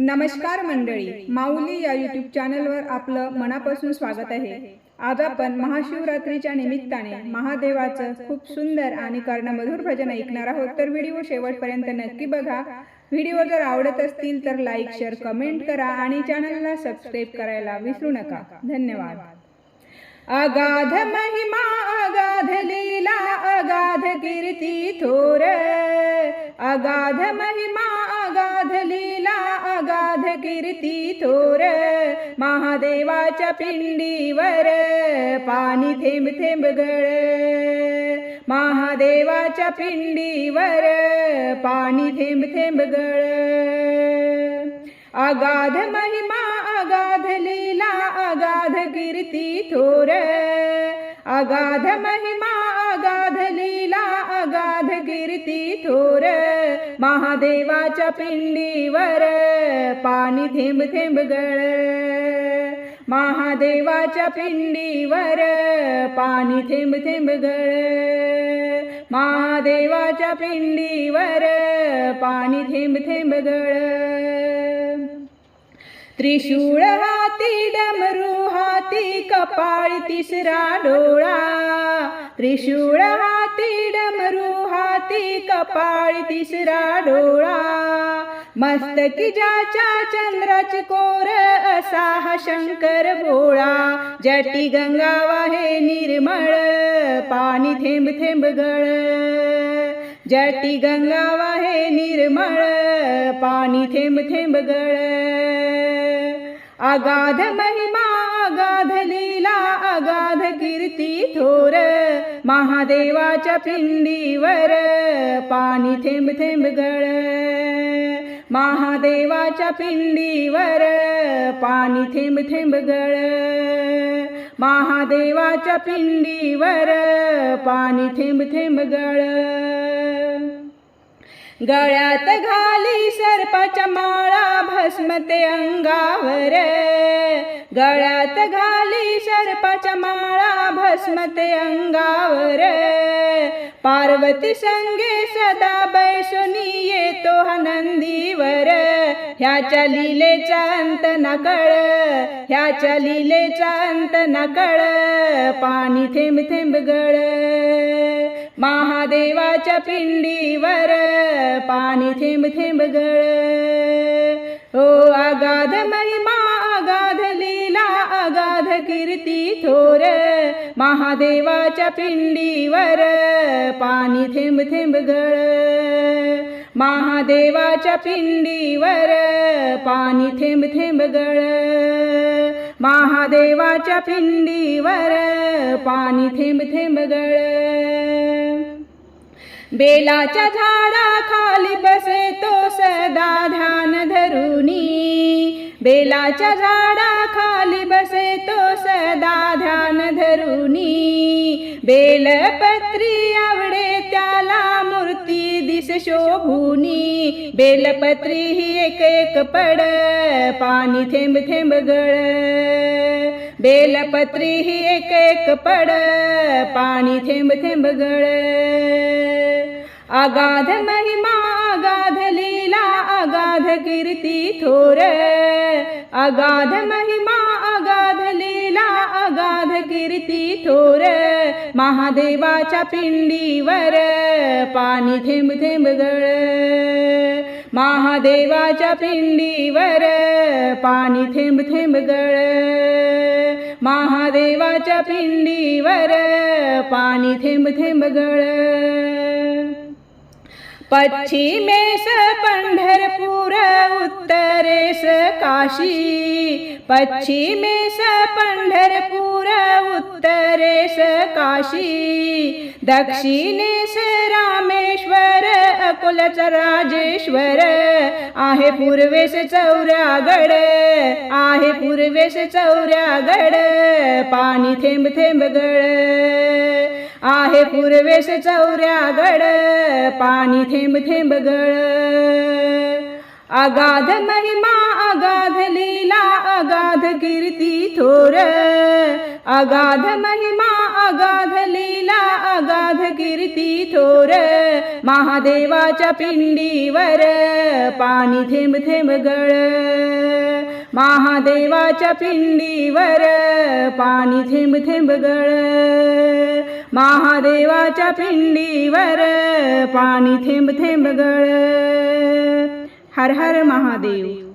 नमस्कार मंडळी माऊली या युट्यूब चॅनलवर आपलं मनापासून स्वागत आहे. आज आपण महाशिवरात्रीच्या निमित्ताने महादेवाचं खूप सुंदर आणि कर्णमधुर भजन ऐकणार आहोत. तर व्हिडिओ शेवटपर्यंत नक्की बघा. व्हिडिओ जर आवडत असतील तर लाईक शेअर कमेंट करा आणि चॅनलला सबस्क्राईब करायला विसरू नका. धन्यवाद. अगाध महिमा अगाध लीला अगाध कीर्ती थोर. अगाध महिमा गाध कीर्ती थोर महादेवाच्या पिंडीवर पाणी थेंब थेंब गळ. महादेवाच्या पिंडीवर पाणी थेंब थेंब गळ. अगाध महिमा अगाध लीला अगाध कीर्ती थोर अगाध महिमा अगाध लीला अगाध कीर्ती थोर महादेवाच्या पिंडीवर पाणी थेंब थेंब गळ. महादेवाच्या पिंडीवर पाणी थेंब थेंब गळ. महादेवाच्या पिंडीवर पाणी थेंब थेंब गळ. त्रिशूळ हाती डम हाती कपाळी तिसरा डोळा. त्रिशूळ हाती डमरू हाती कपाळी तिसरा डोळा. मस्तकी ज्याच्या चंद्राची कोर असा हा शंकर भोळा. जटी गंगा वाहे निर्मळ पाणी थेंब थेंब गळ. जटी गंगा वाहे निर्मळ पाणी थेंब थेंब गळ. अगाध महिमा अगाध लीला अगाध कीर्ती थोर महादेवाच्या पिंडीवर पाणी थेंब थेंब गळ. महादेवाच्या पिंडीवर पाणी थेंब थेंब गळ. महादेवाच्या पिंडीवर पाणी थेंब थेंब गळ. गळ्यात घाली सर्पाच्या माळा भस्म ते अंगावर. गळ्यात घाली सर्पाच्या माळा भस्म ते अंगावर. पार्वती संगे सदा बैसुनी येतो हा नंदीवर. ह्याच्या लिलेचा अंत न कळ ह्याच्या लिलेचा अंत न कळ पाणी थेंब थेंब गळ. महादेवाच्या पिंडीवर पाणी थेंब थेंब गळ. ओ आगाध महिमा आगाध लीला अगाध कीर्ती थोर. महादेवाच्या पिंडीवर पाणी थेंब थेंब गळ. महादेवाच्या पिंडीवर पाणी थेंब थेंब गळ. महादेवाच्या पिंडीवर पाणी थेंब थेंब गळ. बेलाच्या झाडा खाली बसे तो सदा ध्यान धरुनी. बेलाच्या झाडा खाली बसे तो सदा ध्यान धरुनी. बेलपत्री आवडे त्याला दिस शोभुनी बेलपत्री ही एक एक पड पाणी थेंब थेंब गळ बेलपत्री ही एक एक पड पाणी थेंब थेंब गळ अगाध महिमा, अगाध लीला, अगाध कीर्ती थोर। अगाध महिमा, अगाध लीला, अगाध कीर्ती थोर। महादेवाच्या पिंडीवर पाणी थेंब थेंब गळ. महादेवाच्या पिंडीवर पाणी थेंब थेंब गळ. महादेवाच्या पिंडीवर पाणी थेंब थेंब गळ. पश्चिमेस पंढरपूर उत्तरेस काशी. पश्चिमेस पंढरपूर उत्तरेस काशी. दक्षिणेस रामेश्वर अकोलच राजेश्वर. आहे पूर्वेस चौऱ्यागड आहे पूर्वेस चौऱ्यागड पाणी थेंब थेंब गड आहे पूर्वेश चौऱ्यागड पाणी थेंब थेंब गळ. अगाध महिमा अगाध लीला अगाध कीर्ती थोर. अगाध महिमा अगाध लीला अगाध कीर्ती थोर. महादेवाच्या पिंडीवर पाणी थेंब थेंब गळ. महादेवाच्या पिंडीवर पाणी थेंब थेंब गळ. महादेवाच्या पिंडीवर पाणी थेंब थेंब गळ. हर हर महादेव.